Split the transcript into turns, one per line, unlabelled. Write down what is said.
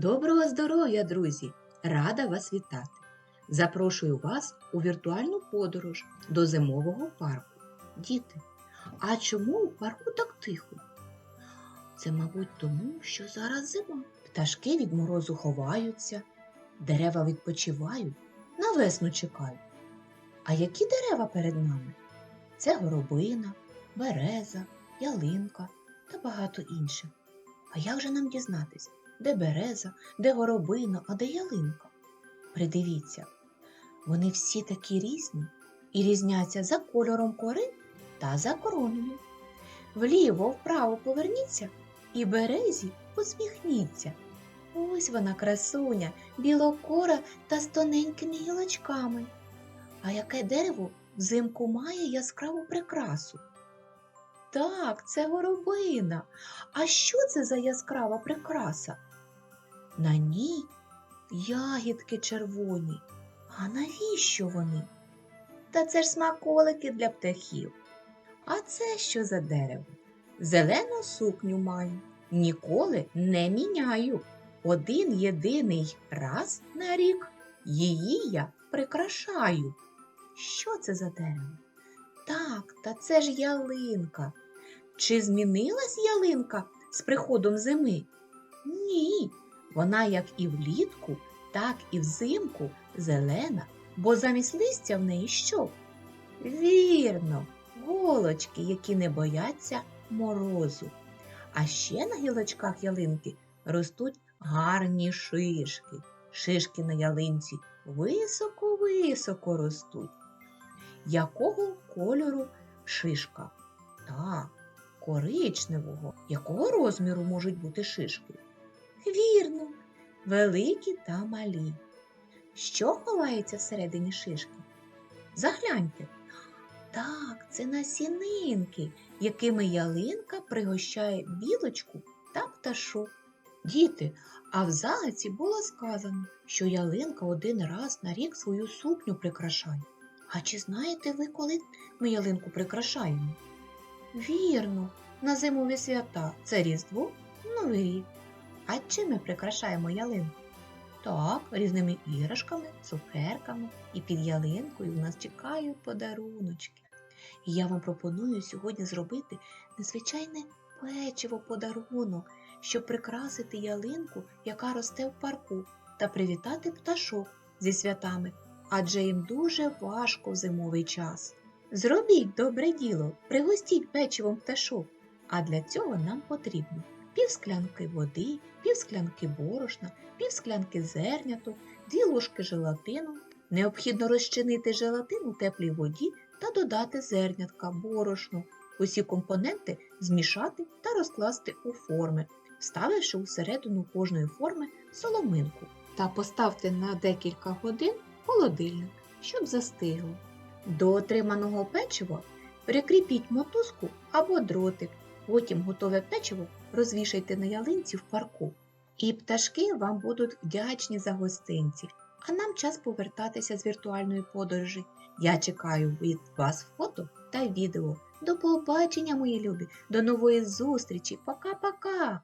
Доброго здоров'я, друзі! Рада вас вітати! Запрошую вас у віртуальну подорож до зимового парку. Діти, а чому у парку так тихо? Це, мабуть, тому, що зараз зима. Пташки від морозу ховаються, дерева відпочивають, на весну чекають. А які дерева перед нами? Це горобина, береза, ялинка та багато інших. А як же нам дізнатись, де береза, де горобина, а де ялинка? Придивіться, вони всі такі різні і різняться за кольором кори та за кроною. Вліво, вправо поверніться і березі посміхніться. Ось вона красуня, білокора та з тоненькими гілочками. А яке дерево взимку має яскраву прикрасу? Так, це горобина. А що це за яскрава прикраса? На ній ягідки червоні. А навіщо вони? Та це ж смаколики для птахів. А це що за дерево? Зелену сукню маю, ніколи не міняю. Один єдиний раз на рік її я прикрашаю. Що це за дерево? Так, та це ж ялинка. Чи змінилась ялинка з приходом зими? Ні, вона як і влітку, так і взимку зелена, бо замість листя в неї що? Вірно, голочки, які не бояться морозу. А ще на гілочках ялинки ростуть гарні шишки. Шишки на ялинці високо-високо ростуть. Якого кольору шишка? Так, коричневого. Якого розміру можуть бути шишки? Вірно, великі та малі. Що ховається всередині шишки? Загляньте. Так, це насінинки, якими ялинка пригощає білочку та пташок. Діти, а в загадці було сказано, що ялинка один раз на рік свою сукню прикрашає. А чи знаєте ви, коли ми ялинку прикрашаємо? Вірно, на зимові свята це Різдво, Новий рік. А чим ми прикрашаємо ялинку? Так, різними іграшками, цукерками і під ялинкою в нас чекають подаруночки. І я вам пропоную сьогодні зробити незвичайне печиво подарунок, щоб прикрасити ялинку, яка росте в парку, та привітати пташок зі святами, адже їм дуже важко в зимовий час. Зробіть добре діло, пригостіть печивом пташок, а для цього нам потрібно пів склянки води, пів склянки борошна, пів склянки зерняту, дві ложки желатину. Необхідно розчинити желатин у теплій воді та додати зернятка, борошно. Усі компоненти змішати та розкласти у форми, вставивши усередину кожної форми соломинку. Та поставте на декілька годин холодильник, щоб застигло. До отриманого печива прикріпіть мотузку або дротик. Потім готове печиво розвішайте на ялинці в парку. І пташки вам будуть вдячні за гостинці. А нам час повертатися з віртуальної подорожі. Я чекаю від вас фото та відео. До побачення, мої любі, до нової зустрічі. Пока-пока!